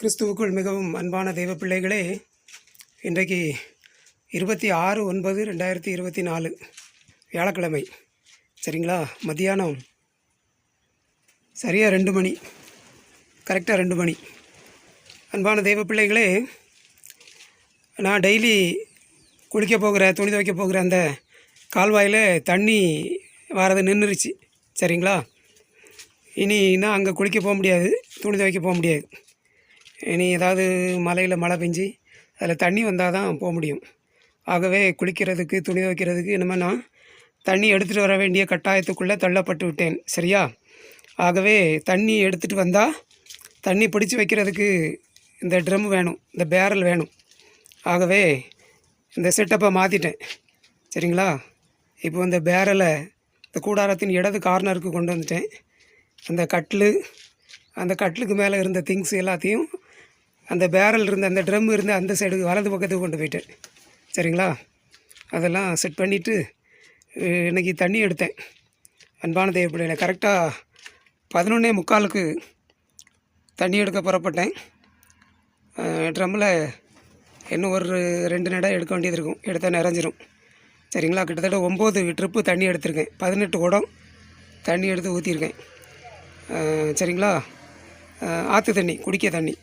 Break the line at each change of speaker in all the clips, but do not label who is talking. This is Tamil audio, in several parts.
கிறிஸ்துவுக்குள் மிகவும் அன்பான தெய்வ பிள்ளைகளே இன்றைக்கு இருபத்தி ஆறு ஒன்பது ரெண்டாயிரத்தி இருபத்தி நாலு வியாழக்கிழமை. சரிங்களா? மத்தியானம் சரியாக ரெண்டு மணி. கரெக்டாக ரெண்டு மணி. அன்பான தெய்வ பிள்ளைகளே நான் டெய்லி குளிக்க போகிற துணி துவைக்க போகிற அந்த கால்வாயில் தண்ணி வரது நின்றுருச்சு. சரிங்களா? இனி நான் அங்கே குளிக்க போக முடியாது துணி துவைக்க போக முடியாது. இனி ஏதாவது மலையில் மழை பெஞ்சு அதில் தண்ணி வந்தால் தான் போக முடியும். ஆகவே குளிக்கிறதுக்கு துணி துவைக்கிறதுக்கு இனிமேல் நான் தண்ணி எடுத்துகிட்டு வர வேண்டிய கட்டாயத்துக்குள்ளே தள்ளப்பட்டு விட்டேன். சரியா? ஆகவே தண்ணி எடுத்துகிட்டு வந்தால் தண்ணி பிடிச்சி வைக்கிறதுக்கு இந்த ட்ரம் வேணும் இந்த பேரல் வேணும். ஆகவே இந்த செட்டப்பை மாற்றிட்டேன் சரிங்களா? இப்போ இந்த பேரலை இந்த கூடாரத்தின் இடது கார்னருக்கு கொண்டு வந்துட்டேன். அந்த கட்டில் அந்த கட்டிலுக்கு மேலே இருந்த திங்ஸ் எல்லாத்தையும் அந்த பேரல் இருந்த அந்த ட்ரம் இருந்த அந்த சைடு வலது பக்கத்துக்கு கொண்டு போயிட்டேன். சரிங்களா? அதெல்லாம் செட் பண்ணிவிட்டு இன்றைக்கி தண்ணி எடுத்தேன். அன்பான தேவைப்படையில கரெக்டாக பதினொன்னே முக்காலுக்கு தண்ணி எடுக்க புறப்பட்டேன். ட்ரம்மில் இன்னும் ஒரு ரெண்டு நடை எடுக்க வேண்டியது இருக்கும். எடுத்தால் நிறைஞ்சிரும். சரிங்களா? கிட்டத்தட்ட ஒம்பது ட்ரிப்பு தண்ணி எடுத்திருக்கேன். பதினெட்டு குடம் தண்ணி எடுத்து ஊற்றிருக்கேன் சரிங்களா? ஆற்று தண்ணி குடிக்க தண்ணி.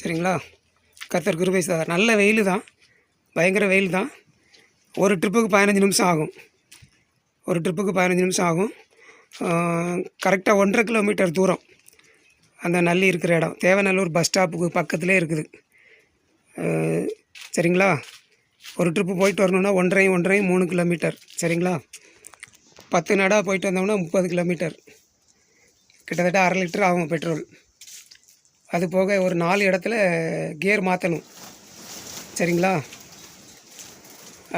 சரிங்களா? கத்தர் கிருபை சார் நல்ல வெயில் தான் பயங்கர வெயில் தான் ஒரு ட்ரிப்புக்கு பதினஞ்சு நிமிஷம் ஆகும். ஒரு ட்ரிப்புக்கு பதினஞ்சு நிமிஷம் ஆகும். கரெக்டாக ஒன்றரை கிலோமீட்டர் தூரம் அந்த நல்லி இருக்கிற இடம். தேவநல்லூர் பஸ் ஸ்டாப்புக்கு பக்கத்துலேயே இருக்குது. சரிங்களா? ஒரு ட்ரிப்பு போயிட்டு வரணுன்னா ஒன்றரையும் ஒன்றரை மூணு கிலோமீட்டர். சரிங்களா? பத்து நடா போயிட்டு வந்தோம்னா முப்பது கிலோமீட்டர். கிட்டத்தட்ட அரை லிட்டர் ஆகும் பெட்ரோல். அது போக ஒரு நாலு இடத்துல கியர் மாற்றணும் சரிங்களா?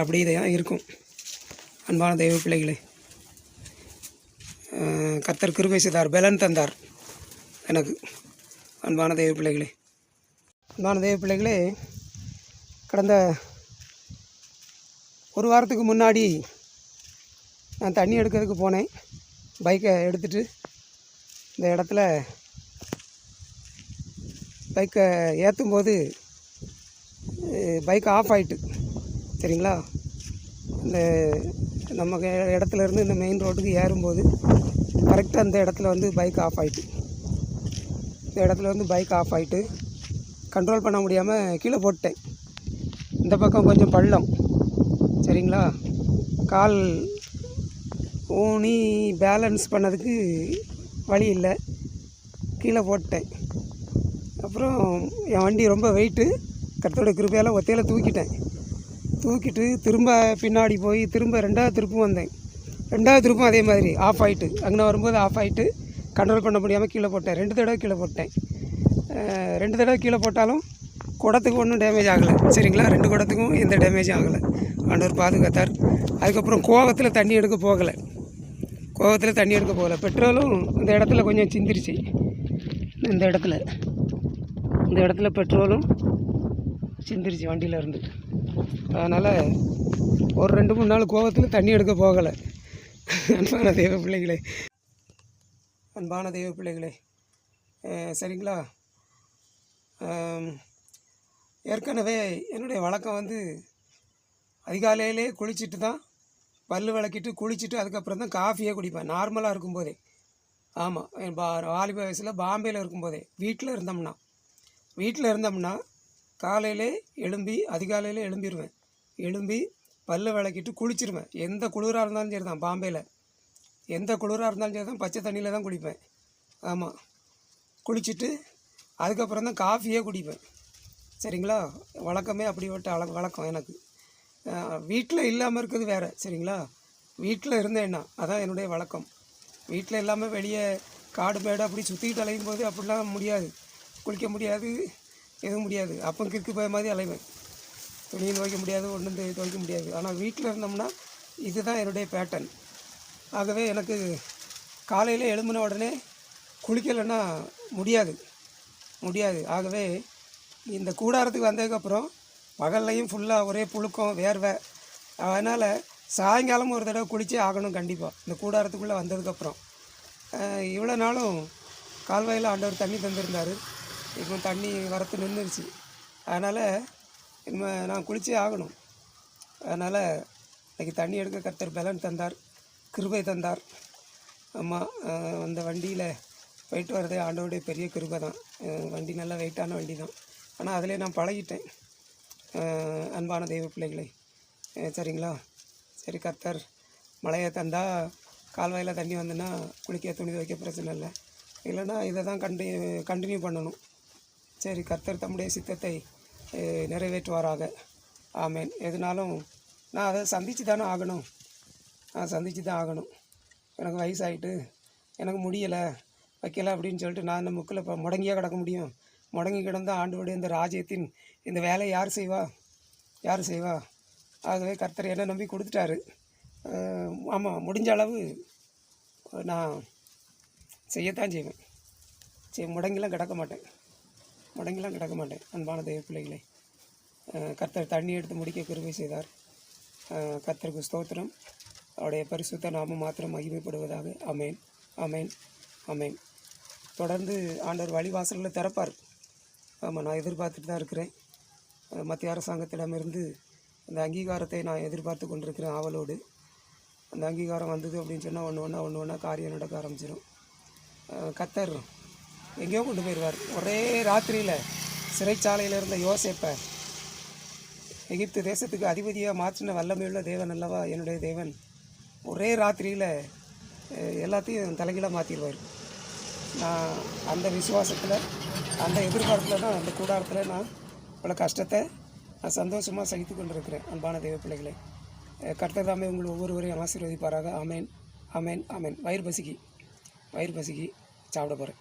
அப்படி இதையாக இருக்கும். அன்பான தெய்வ பிள்ளைகளே. கத்தர் கிருபை செய்தார் பலன் தந்தார் எனக்கு. அன்பான தெய்வ பிள்ளைகளே. அன்பான தெய்வ பிள்ளைகளே கடந்த ஒரு வாரத்துக்கு முன்னாடி நான் தண்ணி எடுக்கிறதுக்கு போனேன். பைக்கை எடுத்துகிட்டு இந்த இடத்துல பைக்கை ஏற்றும் போது பைக் ஆஃப் ஆகிட்டு சரிங்களா? இந்த நம்ம இடத்துலேருந்து இடத்துல இருந்து இந்த மெயின் ரோட்டுக்கு ஏறும்போது கரெக்டாக அந்த இடத்துல வந்து பைக் ஆஃப் ஆகிட்டு இந்த இடத்துல வந்து பைக் ஆஃப் ஆகிட்டு கண்ட்ரோல் பண்ண முடியாமல் கீழே போட்டேன் இந்த பக்கம் கொஞ்சம் பள்ளம். சரிங்களா? கால் ஊனி பேலன்ஸ் பண்ணதுக்கு வழி இல்லை. கீழே போட்டேன் அப்புறம் என் வண்டி ரொம்ப வெயிட்டு கருத்தோட கிருப்பையால் ஒத்தையில் தூக்கிட்டேன். தூக்கிட்டு திரும்ப பின்னாடி போய் திரும்ப ரெண்டாவது திருப்பும் வந்தேன். ரெண்டாவது திருப்பும் அதே மாதிரி ஆஃப் ஆகிட்டு அங்கே வரும்போது ஆஃப் ஆயிட்டு கண்ட்ரோல் பண்ண முடியாமல் கீழே போட்டேன். ரெண்டு தடவை கீழே போட்டேன். ரெண்டு தடவை கீழே போட்டாலும் குடத்துக்கு ஒன்றும் டேமேஜ் ஆகலை. சரிங்களா? ரெண்டு குடத்துக்கும் எந்த டேமேஜும் ஆகலை. ஆண்டவர் பாதுகாத்தார். அதுக்கப்புறம் கோவத்தில் தண்ணி எடுக்க போகலை. கோவத்தில் தண்ணி எடுக்க போகலை. பெட்ரோலும் இந்த இடத்துல கொஞ்சம் சிந்திருச்சு. இந்த இடத்துல. இந்த இடத்துல பெட்ரோலும் சிந்திருச்சு வண்டியில் இருந்து. அதனால் ஒரு ரெண்டு மூணு நாள் கோவத்தில் தண்ணி எடுக்க போகலை. அன்பான தெய்வ பிள்ளைகளே. அன்பான தெய்வ பிள்ளைகளே. சரிங்களா? ஏற்கனவே என்னுடைய வழக்கம் வந்து அதிகாலையிலே குளிச்சுட்டு தான் பல் விளக்கிட்டு குளிச்சுட்டு அதுக்கப்புறம் தான் காஃபியே குடிப்பேன். நார்மலாக இருக்கும்போதே. ஆமாம் என் பா வாலிப வயசில் பாம்பேயில் இருக்கும்போதே. வீட்டில் இருந்தோம்னா. வீட்டில் இருந்தோம்னா காலையிலே எழும்பி அதிகாலையிலே எழும்பிடுவேன் எழும்பி பல்லு விளக்கிட்டு குளிச்சிருவேன். எந்த குளிராக இருந்தாலும் சரி தான் பாம்பேயில் எந்த குளிராக இருந்தாலும் சரி தான் பச்சை தண்ணியில் தான் குளிப்பேன். ஆமாம் குளிச்சுட்டு அதுக்கப்புறம் தான் காஃபியே குடிப்பேன். சரிங்களா? வழக்கமே அப்படிப்பட்ட அள வழக்கம் எனக்கு. வீட்டில் இல்லாமல் இருக்கிறது வேறு சரிங்களா? வீட்டில் இருந்தேன்னா அதான் என்னுடைய வழக்கம். வீட்டில் இல்லாமல் வெளியே காடு மேடு அப்படி சுற்றிக்கிட்டு அலையும் போது அப்படிலாம் முடியாது. குளிக்க முடியாது எதுவும் முடியாது. அப்போ கிற்கு போய மாதிரி அலைவேன். துணியும் துவைக்க முடியாது ஒன்றும் துவைக்க முடியாது. ஆனால் வீட்டில் இருந்தோம்னா இதுதான் என்னுடைய பேட்டர்ன் ஆகவே எனக்கு காலையில் எழும்பின உடனே குளிக்கலைன்னா முடியாது. முடியாது. ஆகவே இந்த கூடாரத்துக்கு வந்ததுக்கப்புறம் பகல்லையும் ஃபுல்லாக ஒரே புழுக்கம் வேர்வை. அதனால் சாயங்காலம் ஒரு தடவை குளிச்சே ஆகணும் கண்டிப்பாக இந்த கூடாரத்துக்குள்ளே வந்ததுக்கப்புறம் இவ்வளோ நாளும் கால்வாயில் ஆண்டவர் தண்ணி தந்திருந்தார். இப்போ தண்ணி வரத்து நின்றுருச்சு அதனால் இனிமேல் நான் குளிச்சே ஆகணும். அதனால் இன்றைக்கி தண்ணி எடுக்க கர்த்தர் பலன் தந்தார் கிருபை தந்தார். ஆமாம் அந்த வண்டியில் போயிட்டு வரதே ஆண்டோடைய பெரிய கிருபை தான். வண்டி நல்லா வெயிட்டான வண்டி தான். ஆனால் அதிலே நான் பழகிட்டேன். அன்பான தெய்வ பிள்ளைகளை. சரிங்களா? சரி கர்த்தர் மழையை தந்தால் கால்வாயில் தண்ணி வந்துன்னா குளிக்க துணி துவைக்க பிரச்சனை இல்லை. இல்லைன்னா இதை தான் கண்டி கண்டினியூ பண்ணணும். சரி கர்த்தர் தம்முடைய சித்தத்தை நிறைவேற்றுவாராக. ஆமேன். எதுனாலும் நான் அதை சந்தித்து தானே ஆகணும். நான் சந்தித்து தான் ஆகணும். எனக்கு வயசாயிட்டு எனக்கு முடியலை வைக்கல அப்படின்னு சொல்லிட்டு நான் இந்த முக்கில் இப்போ முடங்கியாக கிடக்க முடியும். முடங்கி கிடந்த ஆண்டோடு இந்த ராஜ்யத்தின் இந்த வேலையை யார் செய்வா? யார் செய்வா? ஆகவே கர்த்தர் என்ன நம்பி கொடுத்துட்டாரு. ஆமாம் முடிஞ்ச அளவு நான் செய்யத்தான் செய்வேன். சரி முடங்கிலாம் கிடக்க மாட்டேன். முடங்கிலாம் கிடக்க மாட்டேன். அன்பான தெய்வ பிள்ளைகளை கர்த்தர் தண்ணி எடுத்து முடிக்க கிருபை செய்தார். கர்த்தருக்கு ஸ்தோத்திரம். அவருடைய பரிசுத்த நாமம் மாத்திரம் மகிமைப்படுவதாக. அமேன் அமேன் அமேன் தொடர்ந்து ஆண்டவர் வழிவாசலில் திறப்பார். ஆமாம் நான் எதிர்பார்த்துட்டு தான் இருக்கிறேன். மத்திய அரசாங்கத்திடமிருந்து அந்த அங்கீகாரத்தை நான் எதிர்பார்த்து கொண்டிருக்கிறேன் ஆவலோடு. அந்த அங்கீகாரம் வந்தது அப்படின்னு சொன்னால் ஒன்று ஒன்றா ஒன்று ஒன்றா காரியம் நடக்க ஆரம்பிச்சிடும் கத்தர் எங்கேயோ கொண்டு போயிடுவார். ஒரே ராத்திரியில் சிறைச்சாலையில் இருந்த யோசிப்பை எகிப்து தேசத்துக்கு அதிபதியாக மாற்றின வல்லமையுள்ள தேவன் அல்லவா? என்னுடைய தேவன். ஒரே ராத்திரியில் எல்லாத்தையும் தலைகீழாக மாற்றிடுவார் நான் அந்த விசுவாசத்தில் அந்த எதிர்பார்ப்பில் தான் அந்த கூடாரத்தில் நான் இவ்வளோ கஷ்டத்தை நான் சந்தோஷமாக சகித்து கொண்டிருக்கிறேன் அன்பான தெய்வ பிள்ளைகளை. அஹ் உங்கள் ஒவ்வொருவரையும் ஆசீர்வதிப்பாராக. அமேன் அமேன் அமேன் வயிறு பசிக்கு வயிறு பசிக்கு சாப்பிட போகிறேன்